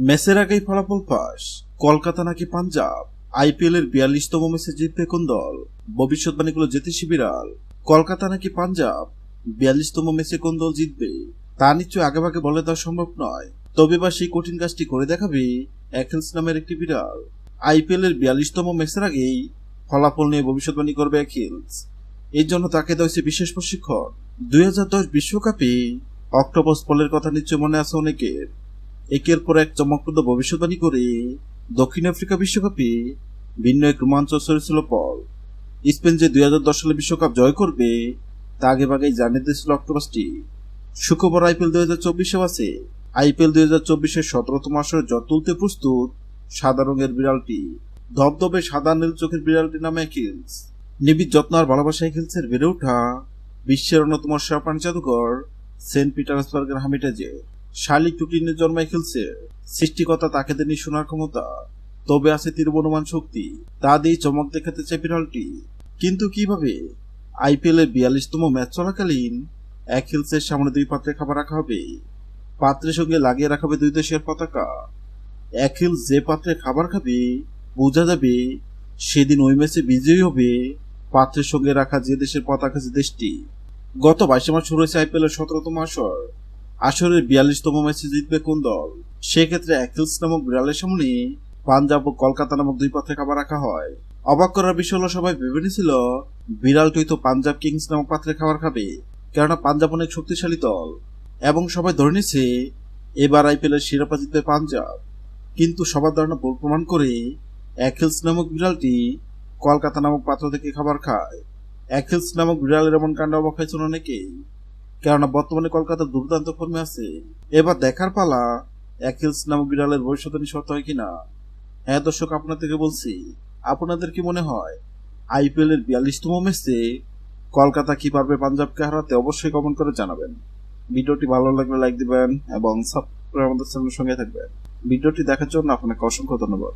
ম্যাচের আগেই ফলাফল ফাঁস। কলকাতা নাকি পাঞ্জাব? আইপিএল এর বিয়াল্লিশতম ম্যাচে জিতবে কোন দল? ভবিষ্যৎবাণীগুলো জিতেছে বিড়াল কলকাতা নাকি পাঞ্জাব? বিয়াল্লিশতম ম্যাচে কোন দল জিতবে? তা নিশ্চয় আগেভাগে বলে দেওয়া সম্ভব নয়। তবে বা সেই কঠিন কাজটি করে দেখাবে? অ্যাথেন্স নামের একটি বিড়াল। আইপিএল এর বিয়াল্লিশতম ম্যাচের আগেই ফলাফল নিয়ে ভবিষ্যৎবাণী করবে অ্যাখিলস এর জন্য তাকে দেওয়া হয়েছে বিশেষ প্রশিক্ষণ। দুই বিশ্বকাপে অক্টোবস পলের কথা নিশ্চয় মনে আছে অনেকের। একের পর এক চমকপ্রদ ভবিষ্যৎবাণী করে দক্ষিণ আফ্রিকা বিশ্বকাপে ভিন্ন এক রোমাঞ্চ ছড়েছিল পল স্পেন যে দুই সালে বিশ্বকাপ জয় করবে, তা আগে ভাগেই জানিয়ে দিয়েছিল অক্টোপাসটি। শুক্রবার আইপিএল দুই হাজার চব্বিশে আছে। আইপিএল দুই হাজার চব্বিশের সতেরোতম আসরে জট তুলতে প্রস্তুত সাদা রঙের বিড়ালটি। ধবধবে সাদা নীল চোখের বিড়ালটি নামে হিলস নিবিড় যত্ন আর ভালোবাসায় হিলসের বেড়ে ওঠা বিশ্বের অন্যতম সেরা জাদুঘর সেন্ট পিটার্সবার্গের হামিটাজে শালিক টুটিনে জন্মায় খেলছে। সৃষ্টিকতা তাকে দেনি শোনার ক্ষমতা। তবে আছে তীরবনুমান শক্তি। তা দিয়ে চমক দেখাতে চায় বিড়ালটি কিন্তু কীভাবে? আইপিএল এর বিয়াল্লিশতম ম্যাচ চলাকালীন এক হিলসের সামনে দুই পাত্রে খাবার রাখা হবে। পাত্রের সঙ্গে লাগিয়ে রাখা হবে দুই দেশের পতাকা। এক হিলস যে পাত্রে খাবার খাবে, বোঝা যাবে সেদিন ওই ম্যাচে বিজয়ী হবে পাত্রের সঙ্গে রাখা যে দেশের পতাকা যে দেশটি। গত বাইশে মাস শুরু হয়েছে আইপিএল এর সতেরোতম আসর। আসরের বিয়াল্লিশতম ম্যাচে জিতবে কোন দল? সেক্ষেত্রে অ্যাকিলস নামক বিড়ালের সামনে পাঞ্জাব ও কলকাতা নামক দুই পাত্রে খাবার রাখা হয়। অবাক করার বিষয় হলো, সবাই ভেবে নিয়েছিল বিড়ালটি তো পাঞ্জাব কিংস নামক পাত্রে খাবার খাবে, কেননা পাঞ্জাব অনেক শক্তিশালী দল। এবং সবাই ধরে নিয়েছে, এবার আইপিএল এর শিরোপা জিতবে পাঞ্জাব। কিন্তু সবার ধারণা ভুল প্রমাণ করে অ্যাকিলস নামক বিড়ালটি কলকাতা নামক পাত্র থেকে খাবার খায়। অ্যাকিলস নামক বিড়ালের এমন কাণ্ড অবাক হয়েছিল অনেকেই। কেননা বর্তমানে কলকাতা দুর্দান্ত ফর্মে আছে। এবার দেখার পালা অ্যাকিলস নামক বিড়ালের ভবিষ্যৎবাণী সত্য হয় কিনা? হ্যাঁ দর্শক, আপনার থেকে বলছি, আপনাদের কি মনে হয় আইপিএল এর বিয়াল্লিশতম ম্যাচে কলকাতা কি পারবে পাঞ্জাবকে হারাতে? অবশ্যই কমেন্ট করে জানাবেন। ভিডিওটি ভালো লাগলে লাইক দিবেন এবং সাবস্ক্রাইব আমাদের চ্যানেলের সঙ্গে থাকবেন। ভিডিওটি দেখার জন্য আপনাকে অসংখ্য ধন্যবাদ।